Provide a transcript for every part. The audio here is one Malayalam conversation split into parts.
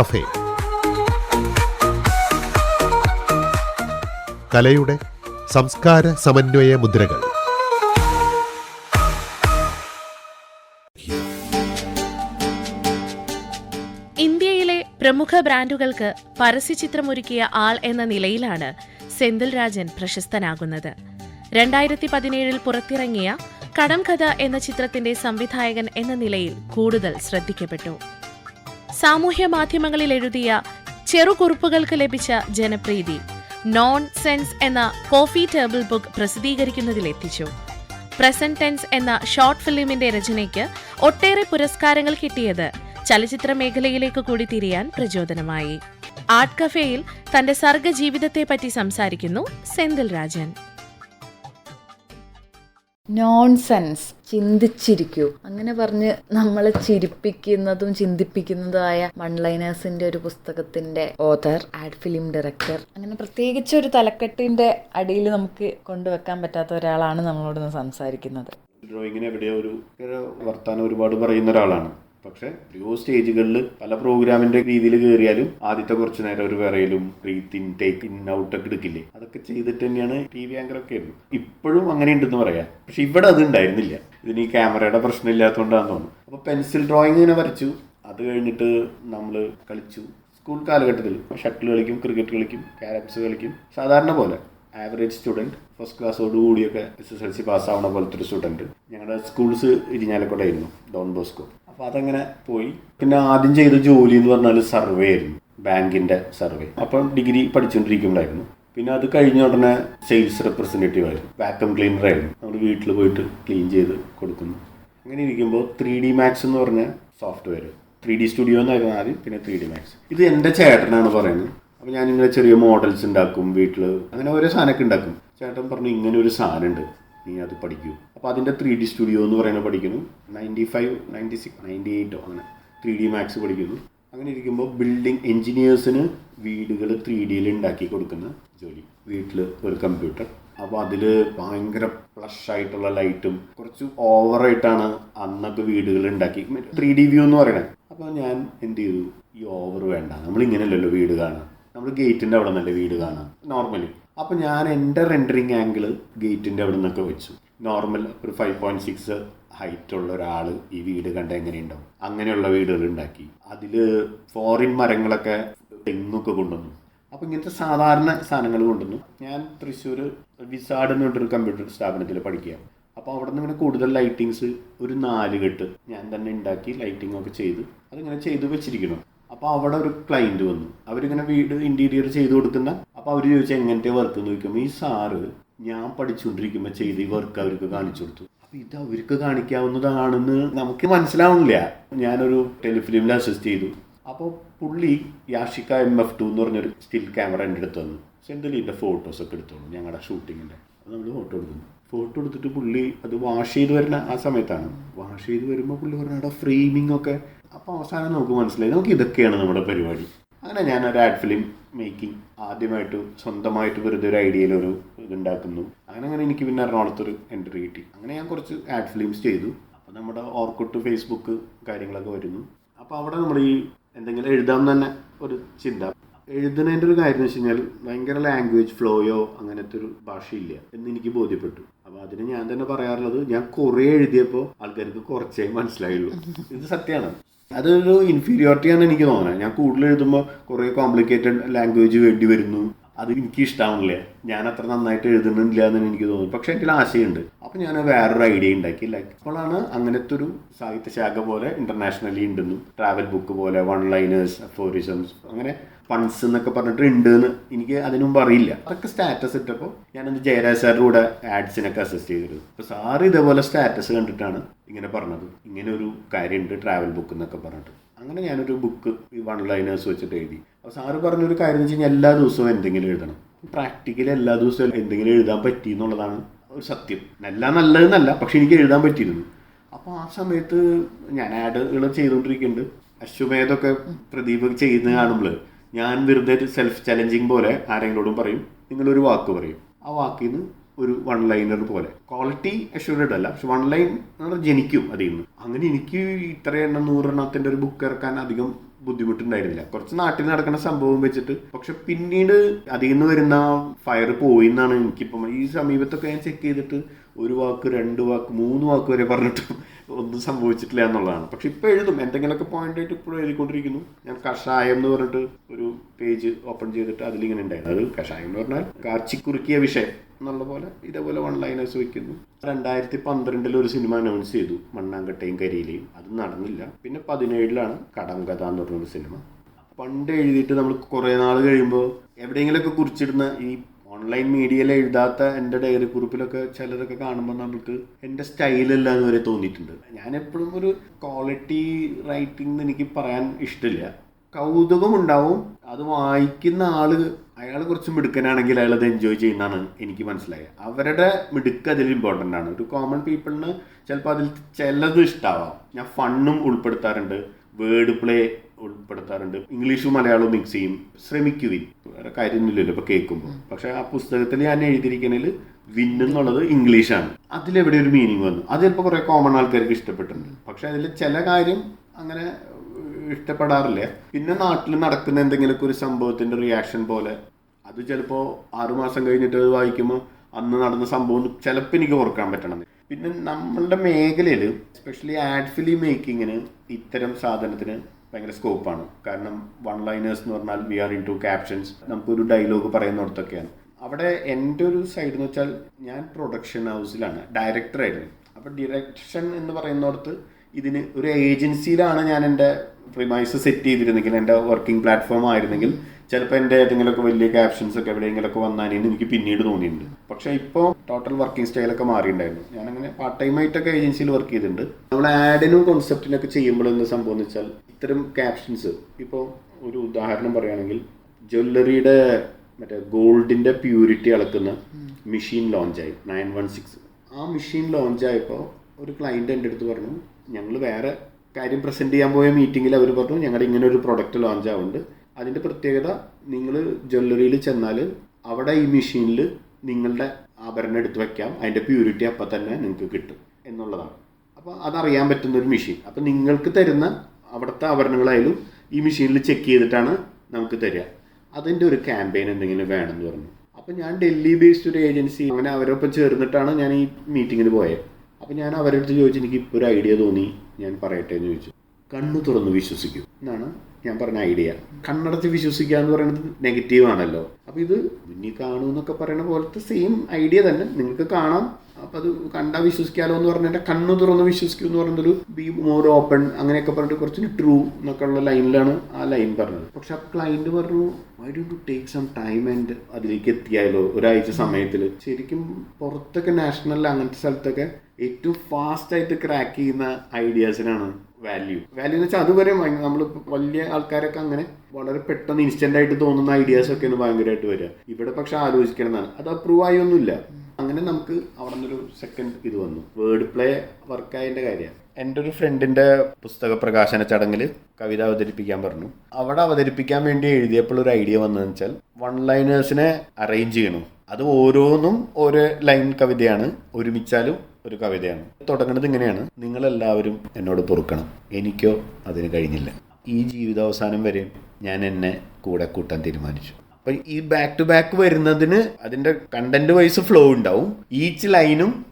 കഫേ. കലയുടെ സംസ്കാര സമന്വയ മുദ്രകൾ. ഇന്ത്യയിലെ പ്രമുഖ ബ്രാൻഡുകൾക്ക് പരസ്യചിത്രമൊരുക്കിയ ആൾ എന്ന നിലയിലാണ് സെന്തിൽ രാജൻ പ്രശസ്തനാകുന്നത്. രണ്ടായിരത്തി പതിനേഴിൽ പുറത്തിറങ്ങിയ കടം കഥ എന്ന ചിത്രത്തിന്റെ സംവിധായകൻ എന്ന നിലയിൽ കൂടുതൽ ശ്രദ്ധിക്കപ്പെട്ടു. സാമൂഹ്യ മാധ്യമങ്ങളിൽ എഴുതിയ ചെറുകുറിപ്പുകൾക്ക് ലഭിച്ച ജനപ്രീതി നോൺ സെൻസ് എന്ന കോഫി ടേബിൾ ബുക്ക് പ്രസിദ്ധീകരിക്കുന്നതിലെത്തിച്ചു പ്രസന്റ് ടെൻസ് എന്ന ഷോർട്ട് ഫിലിമിന്റെ രചനയ്ക്ക് ഒട്ടേറെ പുരസ്കാരങ്ങൾ കിട്ടിയത് ചലച്ചിത്ര മേഖലയിലേക്ക് കൂടി തിരിയാൻ പ്രചോദനമായി. ആർട്ട് കഫേയിൽ തന്റെ സർഗ ജീവിതത്തെപ്പറ്റി സംസാരിക്കുന്നു സെന്തിൽ രാജൻ. നോൺസെൻസ്. ചിന്തിച്ചിരിക്കൂ. അങ്ങനെ പറഞ്ഞ് നമ്മളെ ചിരിപ്പിക്കുന്നതും ചിന്തിപ്പിക്കുന്നതുമായ മൺലൈനേഴ്സിന്റെ ഒരു പുസ്തകത്തിന്റെ ഓഥർ ആഡ് ഫിലിം ഡയറക്ടർ. അങ്ങനെ പ്രത്യേകിച്ച് ഒരു തലക്കെട്ടിന്റെ അടിയിൽ നമുക്ക് കൊണ്ടുവെക്കാൻ പറ്റാത്ത ഒരാളാണ് നമ്മളോട് സംസാരിക്കുന്നത്. ഡ്രോയിങ്ങിനെ എവിടെയോ ഒരു വർത്താനം ഒരുപാട് പറയുന്ന ഒരാളാണ്. പക്ഷെ ഓരോ സ്റ്റേജുകളിൽ പല പ്രോഗ്രാമിന്റെ രീതിയിൽ കയറിയാലും ആദ്യത്തെ കുറച്ച് നേരം ഒരു വിറയലും breath in take in out ഒക്കെ എടുക്കില്ലേ? അതൊക്കെ ചെയ്തിട്ട് തന്നെയാണ് ടി വി ആങ്കർ ഒക്കെ ആയിരുന്നു. ഇപ്പോഴും അങ്ങനെ ഉണ്ടെന്ന് പറയാം. പക്ഷെ ഇവിടെ അത് ഉണ്ടായിരുന്നില്ല. ഇതിന് ഈ ക്യാമറയുടെ പ്രശ്നം തോന്നുന്നു. അപ്പൊ പെൻസിൽ ഡ്രോയിങ് ഇങ്ങനെ വരച്ചു. അത് കഴിഞ്ഞിട്ട് നമ്മൾ കളിച്ചു. സ്കൂൾ കാലഘട്ടത്തിൽ ഷട്ടിൽ കളിക്കും ക്രിക്കറ്റ് കളിക്കും ക്യാരംസ് കളിക്കും. സാധാരണ പോലെ. ആവറേജ് സ്റ്റുഡന്റ് ഫസ്റ്റ് ക്ലാസ്സോട് കൂടിയൊക്കെ എസ് എസ് എൽ സി പാസ്സാവണ പോലത്തെ ഒരു സ്റ്റുഡന്റ് ഞങ്ങളുടെ സ്കൂൾസ് ഇരിഞ്ഞാലക്കുടയായിരുന്നു ഡോൺ ബോസ്കോ അപ്പോൾ അതങ്ങനെ പോയി. പിന്നെ ആദ്യം ചെയ്ത ജോലി എന്ന് പറഞ്ഞാൽ സർവേ ആയിരുന്നു. ബാങ്കിന്റെ സർവേ. അപ്പം ഡിഗ്രി പഠിച്ചുകൊണ്ടിരിക്കുമ്പോഴായിരുന്നു പിന്നെ അത് കഴിഞ്ഞ ഉടനെ സെയിൽസ് റെപ്രസെന്റേറ്റീവ് ആയിരുന്നു. വാക്വം ക്ലീനർ ആയിരുന്നു. നമ്മൾ വീട്ടിൽ പോയിട്ട് ക്ലീൻ ചെയ്ത് കൊടുക്കുന്നു. അങ്ങനെ ഇരിക്കുമ്പോൾ ത്രീ ഡി മാക്സ് എന്ന് പറഞ്ഞ സോഫ്റ്റ്വെയർ. ത്രീ ഡി സ്റ്റുഡിയോ എന്നായിരുന്നു ആദ്യം പിന്നെ ത്രീ ഡി മാക്സ്. ഇത് എന്റെ ചേട്ടനാണ് പറയുന്നത്. അപ്പോൾ ഞാനിങ്ങനെ ചെറിയ മോഡൽസ് ഉണ്ടാക്കും വീട്ടിൽ അങ്ങനെ ഓരോ സാധനമൊക്കെ ഉണ്ടാക്കും. ചേട്ടൻ പറഞ്ഞു ഇങ്ങനെ ഒരു സാധനം ഉണ്ട് നീ അത് പഠിക്കൂ. അപ്പോൾ അതിന്റെ ത്രീ ഡി സ്റ്റുഡിയോ എന്ന് പറയുന്നത് പഠിക്കുന്നു. Ninety five ninety six ninety എയ്റ്റോ അങ്ങനെ ത്രീ ഡി മാത്സ് പഠിക്കുന്നു. അങ്ങനെ ഇരിക്കുമ്പോൾ ബിൽഡിംഗ് എൻജിനീയേഴ്സിന് വീടുകൾ ത്രീ ഡിയിൽ ഉണ്ടാക്കി കൊടുക്കുന്ന ജോലി. വീട്ടിൽ ഒരു കമ്പ്യൂട്ടർ അപ്പോൾ അതിൽ ഭയങ്കര ഫ്ലഷ് ആയിട്ടുള്ള ലൈറ്റും കുറച്ച് ഓവറായിട്ടാണ് അന്നൊക്കെ വീടുകൾ ഉണ്ടാക്കി. ത്രീ ഡി വ്യൂ എന്ന് പറയണേ. അപ്പോൾ ഞാൻ എന്ത് ചെയ്തു? ഈ ഓവർ വേണ്ട. നമ്മൾ ഇങ്ങനെയല്ലല്ലോ വീട് കാണാം. നമ്മൾ ഗേറ്റിന്റെ അവിടെ നിന്നല്ലേ വീട് കാണാം. നോർമലി അപ്പോൾ ഞാൻ എന്റെ റെൻഡറിങ് ആംഗിൾ ഗേറ്റിന്റെ അവിടെ നിന്നൊക്കെ വെച്ചു. നോർമൽ ഒരു ഫൈവ് പോയിന്റ് സിക്സ് ഹൈറ്റ് ഉള്ള ഒരാൾ ഈ വീട് കണ്ട എങ്ങനെയുണ്ടാവും? അങ്ങനെയുള്ള വീടുകൾ ഉണ്ടാക്കി. അതിൽ ഫോറിൻ മരങ്ങളൊക്കെ തെങ്ങൊക്കെ കൊണ്ടുവന്നു. അപ്പോൾ ഇങ്ങനത്തെ സാധാരണ സാധനങ്ങൾ കൊണ്ടുവന്നു. ഞാൻ തൃശ്ശൂർ വിസാഡ് എന്ന് പറഞ്ഞൊരു കമ്പ്യൂട്ടർ സ്ഥാപനത്തിൽ പഠിക്കുക അപ്പോൾ അവിടെ നിന്ന് ഇങ്ങനെ കൂടുതൽ ലൈറ്റിങ്സ് ഒരു നാല് കെട്ട് ഞാൻ തന്നെ ഉണ്ടാക്കി ലൈറ്റിംഗ് ഒക്കെ ചെയ്ത് അതിങ്ങനെ ചെയ്തു വെച്ചിരിക്കണം അപ്പോൾ അവിടെ ഒരു ക്ലയന്റ് വന്നു. അവരിങ്ങനെ വീട് ഇന്റീരിയർ ചെയ്ത് കൊടുക്കുന്ന അപ്പോൾ അവർ ചോദിച്ചാൽ എങ്ങനത്തെ വർക്ക് എന്ന് ചോദിക്കുമ്പോൾ ഈ സാറ് ഞാൻ പഠിച്ചുകൊണ്ടിരിക്കുമ്പോൾ ചെയ്ത് ഈ വർക്ക് അവർക്ക് കാണിച്ചു കൊടുത്തു. അപ്പോൾ ഇത് അവർക്ക് കാണിക്കാവുന്നതാണെന്ന് നമുക്ക് മനസ്സിലാവുന്നില്ല. ഞാനൊരു ടെലിഫിലിമിൽ അസിസ്റ്റ് ചെയ്തു. അപ്പോൾ പുള്ളി യാഷിക്ക എം എഫ് ടു എന്ന് പറഞ്ഞൊരു സ്റ്റിൽ ക്യാമറ എന്റെ അടുത്ത് വന്നു. സെന്തിലിന്റെ ഫോട്ടോസൊക്കെ എടുത്തോളൂ ഞങ്ങളുടെ ഷൂട്ടിങ്ങിന്റെ അത് നമ്മൾ ഫോട്ടോ എടുക്കുന്നു. ഫോട്ടോ എടുത്തിട്ട് പുള്ളി അത് വാഷ് ചെയ്ത് വരുന്ന ആ സമയത്താണ്. വാഷ് ചെയ്ത് വരുമ്പോൾ പുള്ളി പറഞ്ഞ അവിടെ ഫ്രെയിമിംഗ് ഒക്കെ. അപ്പോൾ അവസാനം നമുക്ക് മനസ്സിലായി നമുക്ക് ഇതൊക്കെയാണ് നമ്മുടെ പരിപാടി. അങ്ങനെ ഞാൻ ഒരു ആഡ് ഫിലിം മേക്കിംഗ് ആദ്യമായിട്ട് സ്വന്തമായിട്ട് വെറുതെ ഒരു ഐഡിയയിൽ ഒരു ഇതുണ്ടാക്കുന്നു. അങ്ങനെ അങ്ങനെ എനിക്ക് പിന്നെ എറണാകുളത്തൊരു എൻട്രി കിട്ടി. അങ്ങനെ ഞാൻ കുറച്ച് ആഡ് ഫിലിംസ് ചെയ്തു. അപ്പോൾ നമ്മുടെ ഓർക്കുട്ട് ഫേസ്ബുക്ക് കാര്യങ്ങളൊക്കെ വരുന്നു. അപ്പോൾ അവിടെ നമ്മൾ ഈ എന്തെങ്കിലും എഴുതാൻ തന്നെ ഒരു ചിന്ത. എഴുതുന്നതിന്റെ ഒരു കാര്യം എന്ന് വെച്ച് കഴിഞ്ഞാൽ ഭയങ്കര ലാംഗ്വേജ് ഫ്ലോയോ അങ്ങനത്തെ ഒരു ഭാഷയില്ല എന്ന് എനിക്ക് ബോധ്യപ്പെട്ടു. അപ്പോൾ അതിന് ഞാൻ തന്നെ പറയാറുള്ളത് ഞാൻ കുറേ എഴുതിയപ്പോൾ ആൾക്കാർക്ക് കുറച്ചേ മനസ്സിലായുള്ളൂ. ഇത് സത്യമാണ്. അതൊരു ഇൻഫീരിയോറിറ്റി ആണ് എനിക്ക് തോന്നുന്നത്. ഞാൻ കൂടുതൽ എഴുതുമ്പോൾ കുറേ കോംപ്ലിക്കേറ്റഡ് ലാംഗ്വേജ് വേണ്ടി വരുന്നു. അത് എനിക്ക് ഇഷ്ടമാവില്ല ഞാൻ അത്ര നന്നായിട്ട് എഴുതുന്നില്ല എന്ന് എനിക്ക് തോന്നുന്നു പക്ഷെ എനിക്ക് ആശയമുണ്ട്. അപ്പോൾ ഞാൻ വേറൊരു ഐഡിയ ഉണ്ടാക്കി. ലൈക്ക് അപ്പോഴാണ് അങ്ങനത്തെ ഒരു സാഹിത്യശാഖ പോലെ ഇന്റർനാഷണലി ഉണ്ടെന്നും ട്രാവൽ ബുക്ക് പോലെ വൺ ലൈനേഴ്സ് അഫോറിസംസ് അങ്ങനെ ഫണ്ട്സ് എന്നൊക്കെ പറഞ്ഞിട്ട് ഉണ്ട് എന്ന് എനിക്ക് അതിനു മുമ്പ് അറിയില്ല. അതൊക്കെ സ്റ്റാറ്റസ് ഇട്ടപ്പോൾ ഞാനത് ജയരാജ് സാറിന്റെ കൂടെ ആഡ്സിനൊക്കെ അസിസ്റ്റ് ചെയ്തിരുന്നു. അപ്പോൾ സാറ് ഇതേപോലെ സ്റ്റാറ്റസ് കണ്ടിട്ടാണ് ഇങ്ങനെ പറഞ്ഞത്. ഇങ്ങനെ ഒരു കാര്യമുണ്ട് ട്രാവൽ ബുക്ക് എന്നൊക്കെ പറഞ്ഞിട്ട്. അങ്ങനെ ഞാനൊരു ബുക്ക് ഈ വൺ ലൈനേഴ്സ് വെച്ചിട്ട് എഴുതി. അപ്പോൾ സാറ് പറഞ്ഞൊരു കാര്യം എന്ന് വെച്ച് കഴിഞ്ഞാൽ എല്ലാ ദിവസവും എന്തെങ്കിലും എഴുതണം. പ്രാക്ടിക്കലി എല്ലാ ദിവസവും എന്തെങ്കിലും എഴുതാൻ പറ്റി എന്നുള്ളതാണ് ഒരു സത്യം. നല്ല നല്ലതെന്നല്ല പക്ഷെ എനിക്ക് എഴുതാൻ പറ്റിയിരുന്നു. അപ്പോൾ ആ സമയത്ത് ഞാൻ ആഡുകൾ ചെയ്തുകൊണ്ടിരിക്കുന്നുണ്ട് അശ്വമേധമൊക്കെ പ്രദീപ് ചെയ്യുന്നത് കാണുമ്പോൾ ഞാൻ വെറുതെ സെൽഫ് ചലഞ്ചിങ് പോലെ ആരെങ്കിലോടും പറയും. നിങ്ങളൊരു വാക്ക് പറയും. ആ വാക്കിൽ നിന്ന് ഒരു വൺ ലൈനർ പോലെ. ക്വാളിറ്റി അഷ്യൂർഡ് അല്ല പക്ഷെ വൺ ലൈൻ ജനിക്കും അതിൽ നിന്ന് അങ്ങനെ എനിക്ക് ഇത്ര എണ്ണം നൂറെണ്ണത്തിന്റെ ഒരു ബുക്ക് ഇറക്കാൻ അധികം ബുദ്ധിമുട്ടുണ്ടായിരുന്നില്ല. കുറച്ച് നാട്ടിൽ നടക്കുന്ന സംഭവം വെച്ചിട്ട് പക്ഷെ പിന്നീട് അതിൽ നിന്ന് വരുന്ന ഫയർ പോയി എന്നാണ് എനിക്കിപ്പം ഈ സമീപത്തൊക്കെ ഞാൻ ചെക്ക് ചെയ്തിട്ട് ഒരു വാക്ക് രണ്ട് വാക്ക് മൂന്ന് വാക്ക് വരെ പറഞ്ഞിട്ട് ഒന്നും സംഭവിച്ചിട്ടില്ല എന്നുള്ളതാണ്. പക്ഷെ ഇപ്പൊ എഴുതും. എന്തെങ്കിലുമൊക്കെ പോയിന്റ് ആയിട്ട് ഇപ്പോഴും എഴുതിക്കൊണ്ടിരിക്കുന്നു. ഞാൻ കഷായം എന്ന് പറഞ്ഞിട്ട് ഒരു പേജ് ഓപ്പൺ ചെയ്തിട്ട് അതിലിങ്ങനെ ഉണ്ടായിരുന്നു. അത് കഷായം എന്ന് പറഞ്ഞാൽ കാച്ചിക്കുറുക്കിയ വിഷയം എന്നുള്ള പോലെ ഇതേപോലെ വൺ ലൈനേഴ്സ് വെക്കുന്നു. രണ്ടായിരത്തി പന്ത്രണ്ടിൽ ഒരു സിനിമ അനൗൺസ് ചെയ്തു. മണ്ണാങ്കട്ടയും കരിയിലെയും. അത് നടന്നില്ല. പിന്നെ പതിനേഴിലാണ് കടം കഥ എന്ന് പറഞ്ഞൊരു സിനിമ. പണ്ട് എഴുതിയിട്ട് നമ്മൾ കുറേ നാൾ കഴിയുമ്പോൾ എവിടെയെങ്കിലുമൊക്കെ കുറിച്ചിടുന്ന ഈ ഓൺലൈൻ മീഡിയയിൽ എഴുതാത്ത എന്റെ ഡയറി കുറിപ്പിലൊക്കെ ചിലരൊക്കെ കാണുമ്പോൾ നമുക്ക് എന്റെ സ്റ്റൈലല്ല എന്ന് വരെ തോന്നിയിട്ടുണ്ട്. ഞാൻ എപ്പോഴും ഒരു ക്വാളിറ്റി റൈറ്റിംഗ് എനിക്ക് പറയാൻ ഇഷ്ടമില്ല. കൗതുകം ഉണ്ടാവും അത് വായിക്കുന്ന ആൾ അയാൾ കുറച്ച് മിടുക്കനാണെങ്കിൽ അയാൾ അത് എൻജോയ് ചെയ്യുന്നതാണ് എനിക്ക് മനസ്സിലായത്. അവരുടെ മിടുക്ക് അതിൽ ഇമ്പോർട്ടന്റ് ആണ്. ഒരു കോമൺ പീപ്പിളിന് ചിലപ്പോൾ അതിൽ ചിലത് ഇഷ്ടാവാം. ഞാൻ ഫണ്ണും ഉൾപ്പെടുത്താറുണ്ട്. Word play ഉൾപ്പെടുത്താറുണ്ട്. ഇംഗ്ലീഷും മലയാളവും മിക്സ് ചെയ്യും. ശ്രമിക്കുവിൻ. വേറെ കാര്യമൊന്നുമില്ലല്ലോ ഇപ്പൊ കേൾക്കുമ്പോൾ പക്ഷെ ആ പുസ്തകത്തിൽ ഞാൻ എഴുതിയിരിക്കുന്നതിൽ വിൻ എന്നുള്ളത് ഇംഗ്ലീഷാണ്. അതിലെവിടെ ഒരു മീനിങ് വന്നു? അത് ചിലപ്പോൾ കുറെ കോമൺ ആൾക്കാർക്ക് ഇഷ്ടപ്പെട്ടിട്ടുണ്ട്. പക്ഷെ അതിൽ ചില കാര്യം അങ്ങനെ ഇഷ്ടപ്പെടാറില്ല. പിന്നെ നാട്ടിൽ നടക്കുന്ന എന്തെങ്കിലുമൊക്കെ ഒരു സംഭവത്തിന്റെ റിയാക്ഷൻ പോലെ അത് ചിലപ്പോൾ ആറുമാസം കഴിഞ്ഞിട്ട് വായിക്കുമ്പോൾ അന്ന് നടന്ന സംഭവം ചിലപ്പോൾ എനിക്ക് ഓർക്കാൻ പറ്റണം. പിന്നെ നമ്മളുടെ മേഖലയിൽ എസ്പെഷ്യലി ആഡ് ഫിലിം മേക്കിങ്ങിന് ഇത്തരം സാധനത്തിന് ഭയങ്കര സ്കോപ്പാണ് കാരണം വൺ ലൈനേഴ്സ് എന്ന് പറഞ്ഞാൽ we are into captions നമുക്കൊരു ഡയലോഗ് പറയുന്നിടത്തൊക്കെയാണ്. അവിടെ എന്റെ ഒരു സൈഡ് എന്ന് വെച്ചാൽ ഞാൻ പ്രൊഡക്ഷൻ ഹൗസിലാണ് ഡയറക്ടറായിരുന്നു അപ്പോൾ ഡിറക്ഷൻ എന്ന് പറയുന്നിടത്ത് ഇതിന് ഒരു ഏജൻസിയിലാണ് ഞാൻ എന്റെ പ്രിമൈസ് സെറ്റ് ചെയ്തിരുന്നെങ്കിൽ എന്റെ വർക്കിംഗ് പ്ലാറ്റ്ഫോം ആയിരുന്നെങ്കിൽ ചിലപ്പോൾ എന്റെ ഏതെങ്കിലുമൊക്കെ വലിയ ക്യാപ്ഷൻസ് ഒക്കെ എവിടെയെങ്കിലുമൊക്കെ വന്നാനേന്ന് എനിക്ക് പിന്നീട് തോന്നിയിട്ടുണ്ട്. പക്ഷേ ഇപ്പോൾ ടോട്ടൽ വർക്കിംഗ് സ്റ്റൈലൊക്കെ മാറിയിട്ടുണ്ടായിരുന്നു. ഞാനങ്ങനെ പാർട്ട് ടൈം ആയിട്ടൊക്കെ ഏജൻസിയിൽ വർക്ക് ചെയ്തിട്ടുണ്ട്. നമ്മൾ ആഡിനും കോൺസെപ്റ്റിനൊക്കെ ചെയ്യുമ്പോൾ എന്ത് സംഭവം എന്ന് വെച്ചാൽ ഇത്തരം ക്യാപ്ഷൻസ് ഇപ്പോൾ ഒരു ഉദാഹരണം പറയുകയാണെങ്കിൽ ജ്വല്ലറിയുടെ മറ്റേ ഗോൾഡിന്റെ പ്യൂരിറ്റി അളക്കുന്ന മെഷീൻ ലോഞ്ചായി നയൻ വൺ സിക്സ് ആ മെഷീൻ ലോഞ്ചായപ്പോൾ ഒരു ക്ലയന്റ് എന്റെ അടുത്ത് പറഞ്ഞു ഞങ്ങൾ വേറെ കാര്യം പ്രസന്റ് ചെയ്യാൻ പോയ മീറ്റിങ്ങിൽ അവർ പറഞ്ഞു ഞങ്ങളുടെ ഇങ്ങനെ ഒരു പ്രൊഡക്റ്റ് ലോഞ്ച് ആവുന്നുണ്ട്. അതിന്റെ പ്രത്യേകത നിങ്ങൾ ജ്വല്ലറിയിൽ ചെന്നാൽ അവിടെ ഈ മെഷീനിൽ നിങ്ങളുടെ ആഭരണം എടുത്ത് വയ്ക്കാം അതിന്റെ പ്യൂരിറ്റി അപ്പം തന്നെ നിങ്ങൾക്ക് കിട്ടും എന്നുള്ളതാണ്. അപ്പോൾ അതറിയാൻ പറ്റുന്ന ഒരു മെഷീൻ. അപ്പോൾ നിങ്ങൾക്ക് തരുന്ന അവിടുത്തെ ആഭരണങ്ങളായാലും ഈ മെഷീനിൽ ചെക്ക് ചെയ്തിട്ടാണ് നമുക്ക് തരിക. അതിന്റെ ഒരു ക്യാമ്പയിൻ എന്തെങ്കിലും വേണമെന്ന് പറഞ്ഞു. അപ്പോൾ ഞാൻ ഡൽഹി ബേസ്ഡ് ഒരു ഏജൻസി അങ്ങനെ അവരൊപ്പം ചേർന്നിട്ടാണ് ഞാൻ ഈ മീറ്റിങ്ങിന് പോയത് അപ്പോൾ ഞാൻ അവരുടെ അടുത്ത് ചോദിച്ചു എനിക്ക് ഇപ്പോൾ ഒരു ഐഡിയ തോന്നി. ഞാൻ പറയട്ടെ എന്ന് ചോദിച്ചു. കണ്ണു തുറന്ന് വിശ്വസിക്കൂ. എന്നാണ് ഞാൻ പറഞ്ഞ ഐഡിയ കണ്ണടച്ച് വിശ്വസിക്കുക എന്ന് പറയുന്നത് നെഗറ്റീവ് ആണല്ലോ. അപ്പോൾ ഇത് ഇനി കാണൂ എന്നൊക്കെ പറയുന്ന പോലത്തെ സെയിം ഐഡിയ തന്നെ. നിങ്ങൾക്ക് കാണാം. അപ്പം അത് കണ്ടാൽ വിശ്വസിക്കാലോ എന്ന് പറഞ്ഞാൽ കണ്ണു തുറന്ന് വിശ്വസിക്കൂ എന്ന് പറയുന്നൊരു ബി മോർ ഓപ്പൺ അങ്ങനെയൊക്കെ പറഞ്ഞിട്ട് കുറച്ച് ട്രൂ എന്നൊക്കെ ഉള്ള ലൈനിലാണ് ആ ലൈൻ പറഞ്ഞത്. പക്ഷെ ആ ക്ലൈന്റ് പറഞ്ഞു why do to take some time and അതിലേക്ക് എത്തിയാലോ ഒരാഴ്ച സമയത്തിൽ ശരിക്കും പുറത്തൊക്കെ നാഷണലിൽ അങ്ങനത്തെ സ്ഥലത്തൊക്കെ ഏറ്റവും ഫാസ്റ്റായിട്ട് ക്രാക്ക് ചെയ്യുന്ന ഐഡിയാസിനാണ് വാല്യൂ വാല്യൂ എന്ന് വെച്ചാൽ അതുവരെ നമ്മൾ വലിയ ആൾക്കാരൊക്കെ അങ്ങനെ വളരെ പെട്ടെന്ന് ഇൻസ്റ്റന്റ് ആയിട്ട് തോന്നുന്ന ഐഡിയാസ് ഒക്കെ ഒന്ന് ഭയങ്കരമായിട്ട് വരിക ഇവിടെ പക്ഷെ ആലോചിക്കണമെന്നാണ് അത് അപ്രൂവ് ആയൊന്നുമില്ല അങ്ങനെ നമുക്ക് അവിടെ നിന്നൊരു സെക്കൻഡ് ഇത് വന്നു. വേർഡ് പ്ലേ വർക്കായതിന്റെ കാര്യമാണ്. എന്റെ ഒരു ഫ്രണ്ടിന്റെ പുസ്തക പ്രകാശന ചടങ്ങിൽ കവിത അവതരിപ്പിക്കാൻ പറഞ്ഞു. അവിടെ അവതരിപ്പിക്കാൻ വേണ്ടി എഴുതിയപ്പോൾ ഒരു ഐഡിയ വന്നതെന്ന് വെച്ചാൽ വൺ ലൈനേഴ്സിനെ അറേഞ്ച് ചെയ്യണം. അത് ഓരോന്നും ഒരു ലൈൻ കവിതയാണ്. ഒരുമിച്ചാലും ഒരു കവിതയാണ്. തുടങ്ങുന്നത് ഇങ്ങനെയാണ്. നിങ്ങളെല്ലാവരും എന്നോട് പൊറുക്കണം. എനിക്കോ അതിന് കഴിഞ്ഞില്ല. ഈ ജീവിതാവസാനം വരെ ഞാൻ എന്നെ കൂടെ കൂട്ടാൻ തീരുമാനിച്ചു. അപ്പൊ ഈ ബാക്ക് ടു ബാക്ക് വരുന്നതിന് അതിന്റെ കണ്ടന്റ് വൈസ് ഫ്ലോ ഉണ്ടാവും. ഈച്ച് ലൈനും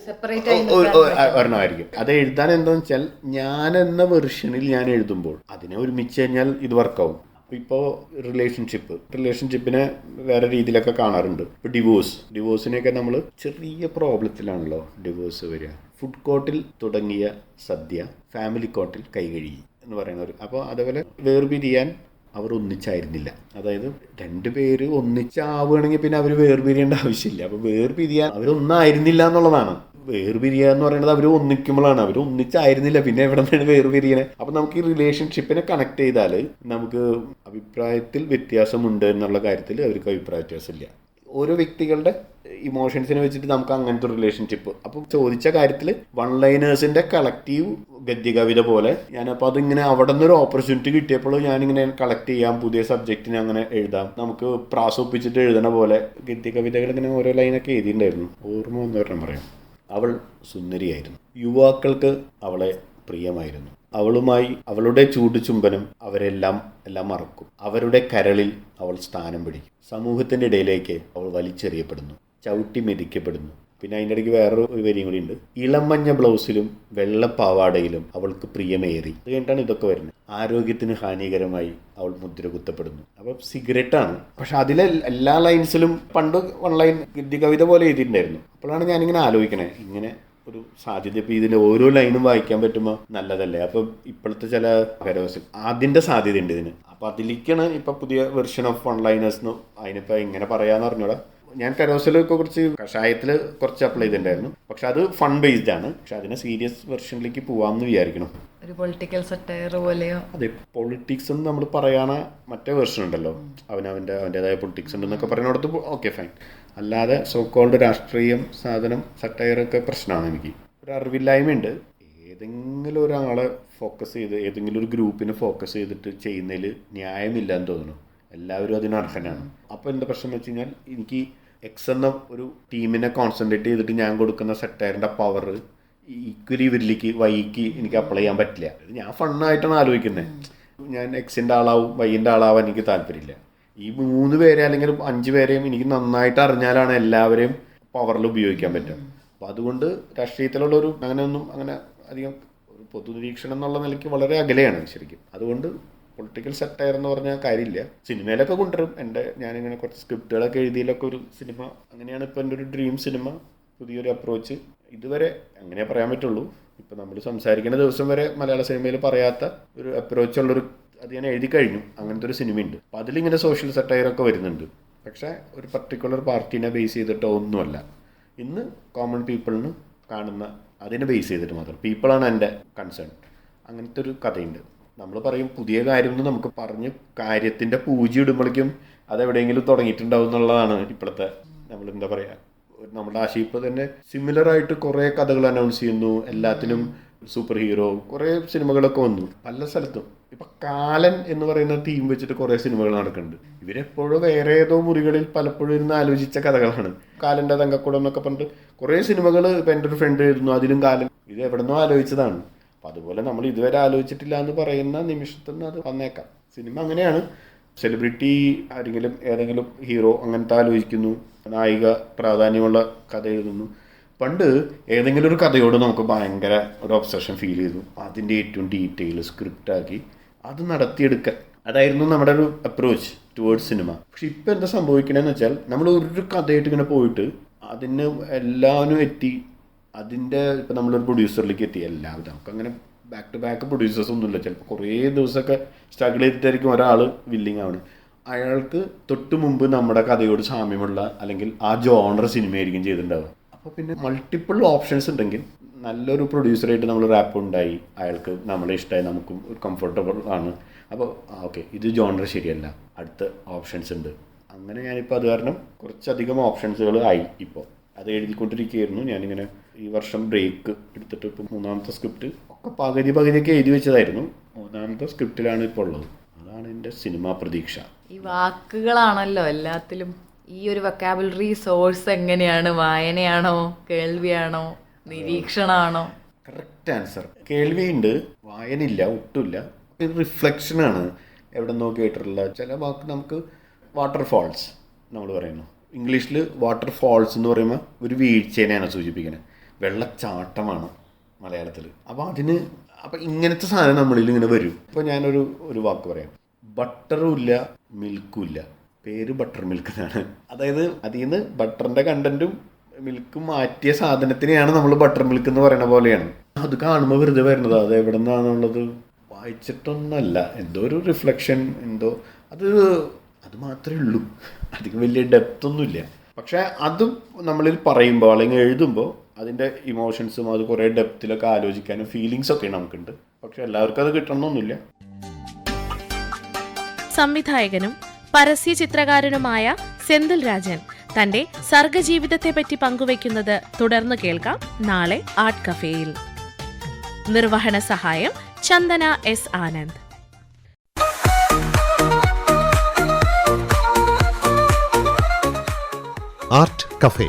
ഒരെണ്ണമായിരിക്കും. അത് എഴുതാൻ എന്താണെന്ന് വെച്ചാൽ ഞാൻ എന്ന വെർഷനിൽ ഞാൻ എഴുതുമ്പോൾ അതിനെ ഒരുമിച്ച് കഴിഞ്ഞാൽ ഇത് വർക്കാവും ഇപ്പോൾ റിലേഷൻഷിപ്പ് റിലേഷൻഷിപ്പിനെ വേറെ രീതിയിലൊക്കെ കാണാറുണ്ട്. ഇപ്പോൾ ഡിവോഴ്സ് ഡിവോഴ്സിനെയൊക്കെ നമ്മൾ ചെറിയ പ്രോബ്ലത്തിലാണല്ലോ ഡിവോഴ്സ് വരിക. ഫുഡ് കോർട്ടിൽ തുടങ്ങിയ സദ്യ ഫാമിലി കോർട്ടിൽ കൈകഴുകി എന്ന് പറയുന്നവർ അപ്പോൾ അതേപോലെ വേർപിരിയാൻ അവർ ഒന്നിച്ചായിരുന്നില്ല. അതായത് രണ്ടുപേര് ഒന്നിച്ചാവുകയാണെങ്കിൽ പിന്നെ അവർ വേർപിരിയേണ്ട ആവശ്യമില്ല. അപ്പോൾ വേർപിരിയാൻ അവരൊന്നായിരുന്നില്ല എന്നുള്ളതാണ്. വേർപിരിയുക എന്ന് പറയുന്നത് അവർ ഒന്നിക്കുമ്പോഴാണ്. അവർ ഒന്നിച്ചായിരുന്നില്ല പിന്നെ എവിടെ നിന്നാണ് വേർപിരിയണേ അപ്പൊ നമുക്ക് ഈ റിലേഷൻഷിപ്പിനെ കണക്ട് ചെയ്താൽ നമുക്ക് അഭിപ്രായത്തിൽ വ്യത്യാസമുണ്ട് എന്നുള്ള കാര്യത്തിൽ അവർക്ക് അഭിപ്രായ വ്യത്യാസമില്ല. ഓരോ വ്യക്തികളുടെ ഇമോഷൻസിനെ വെച്ചിട്ട് നമുക്ക് അങ്ങനത്തെ ഒരു റിലേഷൻഷിപ്പ് അപ്പോൾ ചോദിച്ച കാര്യത്തിൽ വൺ ലൈനേഴ്സിന്റെ കളക്റ്റീവ് ഗദ്യകവിത പോലെ ഞാനപ്പോൾ അതിങ്ങനെ അവിടെ നിന്നൊരു ഓപ്പർച്യൂണിറ്റി കിട്ടിയപ്പോൾ ഞാനിങ്ങനെ കളക്ട് ചെയ്യാം പുതിയ സബ്ജക്റ്റിനെ അങ്ങനെ എഴുതാം. നമുക്ക് പ്രാസൊപ്പിച്ചിട്ട് എഴുതണ പോലെ ഗദ്യകവിതകൾ ഇങ്ങനെ ഓരോ ലൈനൊക്കെ എഴുതിയിട്ടുണ്ടായിരുന്നു. ഓർമ്മ എന്ന് പറഞ്ഞാൽ പറയാം. അവൾ സുന്ദരിയായിരുന്നു. യുവാക്കൾക്ക് അവളെ പ്രിയമായിരുന്നു. അവളുമായി അവളുടെ ചൂടുചുംബനം അവരെല്ലാം എല്ലാം മറക്കും. അവരുടെ കരളിൽ അവൾ സ്ഥാനം പിടിക്കും. സമൂഹത്തിന്റെ ഇടയിലേക്ക് അവൾ വലിച്ചെറിയപ്പെടുന്നു. ചവിട്ടി മെതിക്കപ്പെടുന്നു. പിന്നെ അതിന്റെ ഇടയ്ക്ക് വേറൊരു ഒരു വരിയും കൂടി ഉണ്ട്. ഇളമഞ്ഞ ബ്ലൗസിലും വെള്ള പാവാടയിലും അവൾക്ക് പ്രിയമേറി. അത് കഴിഞ്ഞിട്ടാണ് ഇതൊക്കെ വരുന്നത്. ആരോഗ്യത്തിന് ഹാനികരമായി അവൾ മുദ്ര കുത്തപ്പെടുന്നു. അപ്പം സിഗരറ്റാണ് പക്ഷെ അതിലെ എല്ലാ ലൈൻസിലും പണ്ട് ഓൺലൈൻ ഗദ്യ കവിത പോലെ എഴുതിയിട്ടുണ്ടായിരുന്നു. അപ്പോഴാണ് ഞാനിങ്ങനെ ആലോചിക്കണേ. ഇങ്ങനെ ഒരു സാധ്യത ഇപ്പം ഇതിന്റെ ഓരോ ലൈനും വായിക്കാൻ പറ്റുമ്പോൾ നല്ലതല്ലേ? അപ്പം ഇപ്പോഴത്തെ ചില കരോസിൽ അതിന്റെ സാധ്യത ഉണ്ട് ഇതിന്. അപ്പം അതിലേക്കാണ് ഇപ്പം പുതിയ വെർഷൻ ഓഫ് ഓൺലൈനേഴ്സ് അതിനിപ്പോൾ ഇങ്ങനെ പറയാമെന്ന് പറഞ്ഞൂടാ. ഞാൻ കരോസിലൊക്കെ കുറച്ച് കഷായത്തിൽ കുറച്ച് അപ്ലൈ ചെയ്തിട്ടുണ്ടായിരുന്നു. പക്ഷെ അത് ഫൺ ബേസ്ഡ് ആണ്. പക്ഷെ അതിനെ സീരിയസ് വെർഷനിലേക്ക് പോവാമെന്ന് വിചാരിക്കണം ഒരു പൊളിറ്റിക്കൽ സറ്റയർ പോലെയോ? അതെ പൊളിറ്റിക്സ് എന്ന് നമ്മൾ പറയുന്ന മറ്റേ വെർഷൻ ഉണ്ടല്ലോ. അവനവന്റെ അവന്റെതായ പൊളിറ്റിക്സ് ഉണ്ടെന്നൊക്കെ പറയുന്നിടത്ത് ഓക്കെ ഫൈൻ അല്ലാതെ സോ കോൾഡ് രാഷ്ട്രീയം സാധനം സറ്റയറൊക്കെ പ്രശ്നമാണ് എനിക്ക്. ഒരു അറിവില്ലായ്മയുണ്ട്. ഏതെങ്കിലും ഒരാളെ ഫോക്കസ് ചെയ്ത് ഏതെങ്കിലും ഒരു ഗ്രൂപ്പിനെ ഫോക്കസ് ചെയ്തിട്ട് ചെയ്യുന്നതിൽ ന്യായമില്ല എന്ന് തോന്നുന്നു. എല്ലാവരും അതിന് അർഹനാണ്. അപ്പോൾ എന്താ പ്രശ്നം എന്ന് വെച്ച് കഴിഞ്ഞാൽ എനിക്ക് എക്സ് എന്ന ഒരു ടീമിനെ കോൺസെൻട്രേറ്റ് ചെയ്തിട്ട് ഞാൻ കൊടുക്കുന്ന സെറ്റയറിന്റെ പവർ ഈക്വലി ഇവരിലേക്ക് വൈക്ക് എനിക്ക് അപ്ലൈ ചെയ്യാൻ പറ്റില്ല. ഞാൻ ഫണ്ണായിട്ടാണ് ആലോചിക്കുന്നത് ഞാൻ എക്സിന്റെ ആളാവും വൈന്റെ ആളാവും എനിക്ക് താല്പര്യമില്ല. ഈ മൂന്ന് പേരെ അല്ലെങ്കിൽ അഞ്ച് പേരെയും എനിക്ക് നന്നായിട്ട് അറിഞ്ഞാലാണ് എല്ലാവരെയും പവറിൽ ഉപയോഗിക്കാൻ പറ്റുക. അപ്പോൾ അതുകൊണ്ട് രാഷ്ട്രീയത്തിലുള്ള ഒരു അങ്ങനെയൊന്നും അങ്ങനെ അധികം ഒരു പൊതുനിരീക്ഷണം എന്നുള്ള നിലയ്ക്ക് വളരെ അകലെയാണ് ശരിക്കും. അതുകൊണ്ട് പൊളിറ്റിക്കൽ സെറ്റയർ എന്ന് പറഞ്ഞാൽ കാര്യമില്ല. സിനിമയിലൊക്കെ കൊണ്ടുവരും. എന്റെ ഞാനിങ്ങനെ കുറച്ച് സ്ക്രിപ്റ്റുകളൊക്കെ എഴുതിയിലൊക്കെ ഒരു സിനിമ. അങ്ങനെയാണ് ഇപ്പോൾ എന്റെ ഒരു ഡ്രീം സിനിമ. പുതിയൊരു അപ്രോച്ച് ഇതുവരെ അങ്ങനെ പറയാൻ പറ്റുള്ളൂ. ഇപ്പം നമ്മൾ സംസാരിക്കുന്ന ദിവസം വരെ മലയാള സിനിമയിൽ പറയാത്ത ഒരു അപ്രോച്ചുള്ളൊരു അത് ഞാൻ എഴുതി കഴിഞ്ഞു. അങ്ങനത്തെ ഒരു സിനിമയുണ്ട്. അപ്പം അതിലിങ്ങനെ സോഷ്യൽ സെറ്റയറൊക്കെ വരുന്നുണ്ട്. പക്ഷേ ഒരു പർട്ടിക്കുലർ പാർട്ടീനെ ബേസ് ചെയ്തിട്ടോ ഒന്നുമല്ല. ഇന്ന് കോമൺ പീപ്പിളിന് കാണുന്ന അതിനെ ബേസ് ചെയ്തിട്ട് മാത്രം. പീപ്പിളാണ് എന്റെ കൺസേൺ അങ്ങനത്തെ ഒരു കഥയുണ്ട്. നമ്മൾ പറയും പുതിയ കാര്യം എന്ന് നമുക്ക് പറഞ്ഞ് കാര്യത്തിന്റെ പൂജ ഇടുമ്പോഴേക്കും അതെവിടെയെങ്കിലും തുടങ്ങിയിട്ടുണ്ടാവും എന്നുള്ളതാണ് ഇപ്പോഴത്തെ നമ്മൾ എന്താ പറയാ നമ്മുടെ ആശയിപ്പ് തന്നെ സിമിലർ ആയിട്ട് കുറേ കഥകൾ അനൗൺസ് ചെയ്യുന്നു. എല്ലാത്തിനും സൂപ്പർ ഹീറോ കുറേ സിനിമകളൊക്കെ വന്നു. പല സ്ഥലത്തും. ഇപ്പൊ കാലൻ എന്ന് പറയുന്ന തീം വെച്ചിട്ട് കുറേ സിനിമകൾ നടക്കുന്നുണ്ട്. ഇവരെപ്പോഴും വേറെ ഏതോ മുറികളിൽ പലപ്പോഴും ഇരുന്ന് ആലോചിച്ച കഥകളാണ്. കാലന്റെ തങ്കക്കുടം എന്നൊക്കെ പറഞ്ഞിട്ട് കുറേ സിനിമകൾ ഇപ്പൊ എന്റെ ഒരു ഫ്രണ്ട് ആയിരുന്നു. അതിലും കാലൻ. ഇത് എവിടെന്നോ ആലോചിച്ചതാണ്. അപ്പൊ അതുപോലെ നമ്മൾ ഇതുവരെ ആലോചിച്ചിട്ടില്ല എന്ന് പറയുന്ന നിമിഷത്തിൽ നിന്ന് അത് വന്നേക്കാം. സിനിമ അങ്ങനെയാണ്. സെലിബ്രിറ്റി ആരെങ്കിലും ഏതെങ്കിലും ഹീറോ അങ്ങനത്തെ ആലോചിക്കുന്നു. നായിക പ്രാധാന്യമുള്ള കഥ എഴുതുന്നു. പണ്ട് ഏതെങ്കിലും ഒരു കഥയോട് നമുക്ക് ഭയങ്കര ഒരു ഒബ്സഷൻ ഫീൽ ചെയ്തു. അതിന്റെ ഏറ്റവും ഡീറ്റെയിൽ സ്ക്രിപ്റ്റ് ആക്കി അത് നടത്തിയെടുക്കാൻ. അതായിരുന്നു നമ്മുടെ ഒരു അപ്രോച്ച് ടുവേർഡ്സ് സിനിമ പക്ഷെ ഇപ്പം എന്താ സംഭവിക്കണമെന്ന് വെച്ചാൽ നമ്മൾ ഒരു കഥയായിട്ട് ഇങ്ങനെ പോയിട്ട് അതിന് എല്ലാവരും എത്തി അതിന്റെ ഇപ്പം നമ്മളൊരു പ്രൊഡ്യൂസറിലേക്ക് എത്തി എല്ലാവരും നമുക്ക് അങ്ങനെ ബാക്ക് ടു ബാക്ക് പ്രൊഡ്യൂസേഴ്സ് ഒന്നുമില്ല. ചിലപ്പോൾ കുറേ ദിവസമൊക്കെ സ്ട്രഗിൾ ചെയ്തിട്ടായിരിക്കും ഒരാൾ വില്ലിങ് ആണ് അയാൾക്ക് തൊട്ട് മുമ്പ് നമ്മുടെ കഥയോട് സാമ്യമുള്ള അല്ലെങ്കിൽ ആ ജോണർ സിനിമയായിരിക്കും ചെയ്തിട്ടുണ്ടാവുക. അപ്പോൾ പിന്നെ മൾട്ടിപ്പിൾ ഓപ്ഷൻസ് ഉണ്ടെങ്കിൽ നല്ലൊരു പ്രൊഡ്യൂസറായിട്ട് നമ്മൾ റാപ്പ് ഉണ്ടായി അയാൾക്ക് നമ്മളെ ഇഷ്ടമായി നമുക്കും ഒരു കംഫർട്ടബിൾ ആണ്. അപ്പോൾ ഓക്കെ ഇത് ജോണർ ശരിയല്ല. അടുത്ത ഓപ്ഷൻസ് ഉണ്ട്. അങ്ങനെ ഞാനിപ്പോൾ അത് കാരണം കുറച്ചധികം ഓപ്ഷൻസുകൾ ആയി ഇപ്പോൾ അത് എഴുതിക്കൊണ്ടിരിക്കുകയായിരുന്നു. ഞാനിങ്ങനെ ഈ വർഷം ബ്രേക്ക് എടുത്തിട്ട് ഇപ്പോൾ മൂന്നാമത്തെ സ്ക്രിപ്റ്റ് ഒക്കെ പകുതി പകുതിയൊക്കെ എഴുതി വെച്ചതായിരുന്നു. മൂന്നാമത്തെ സ്ക്രിപ്റ്റിലാണ് ഇപ്പോൾ ഉള്ളത്. അതാണ് എന്റെ സിനിമാ പ്രതീക്ഷ. ഈ വാക്കുകളാണല്ലോ എല്ലാത്തിലും. ഈ ഒരു വൊക്കാബുലറി സോഴ്സ് എങ്ങനെയാണ്? വായനയാണോ? കേൾവിയാണോ? നിരീക്ഷണമാണോ? കറക്റ്റ് ആൻസർ കേൾവിയുണ്ട് വായനയില്ല ഒട്ടുമില്ല. റിഫ്ലക്ഷൻ റിഫ്ലക്ഷനാണ് എവിടെ നിന്നോ കേട്ടിട്ടുള്ള ചില വാക്ക് നമുക്ക് വാട്ടർഫാൾസ് നമ്മൾ പറയുന്നു. ഇംഗ്ലീഷിൽ വാട്ടർഫാൾസ് എന്ന് പറയുമ്പോൾ ഒരു വീഴ്ചേനെയാണ് സൂചിപ്പിക്കുന്നത്. വെള്ളച്ചാട്ടമാണ് മലയാളത്തിൽ അപ്പോൾ അതിന് അപ്പോൾ ഇങ്ങനത്തെ സാധനം നമ്മളിൽ ഇങ്ങനെ വരും. ഇപ്പോൾ ഞാനൊരു ഒരു വാക്ക് പറയാം. ബട്ടറും ഇല്ല മിൽക്കും ഇല്ല പേര് ബട്ടർ മിൽക്ക് എന്നാണ് അതായത് അതിൽ നിന്ന് ബട്ടറിന്റെ കണ്ടന്റും മിൽക്ക് മാറ്റിയ സാധനത്തിനെയാണ് നമ്മൾ ബട്ടർ മിൽക്ക് എന്ന് പറയുന്ന പോലെയാണ്. അത് കാണുമ്പോൾ വെറുതെ വരുന്നത്. അത് എവിടെ നിന്നാണെന്നുള്ളത് വായിച്ചിട്ടൊന്നല്ല. എന്തോ ഒരു റിഫ്ലക്ഷൻ എന്തോ. അത് അത് മാത്രമേ ഉള്ളൂ. അധികം വലിയ ഡെപ്ത് ഒന്നുമില്ല. പക്ഷേ അത് നമ്മളിൽ പറയുമ്പോൾ അല്ലെങ്കിൽ എഴുതുമ്പോൾ അതിന്റെ ഇമോഷൻസും അത് കുറേ ഡെപ്തിലൊക്കെ ആലോചിക്കാനും ഫീലിങ്സ് ഒക്കെ നമുക്കുണ്ട്. പക്ഷെ എല്ലാവർക്കും അത് കിട്ടണമെന്നൊന്നുമില്ല സംവിധായകനും പരസ്യ ചിത്രകാരനുമായ സെന്തിൽ രാജൻ തന്റെ സർഗജീവിതത്തെപ്പറ്റി പങ്കുവയ്ക്കുന്നത് തുടർന്ന് കേൾക്കാം നാളെ ആർട്ട് കഫേയിൽ. നിർവഹണ സഹായം Chandana S Anand. Art cafe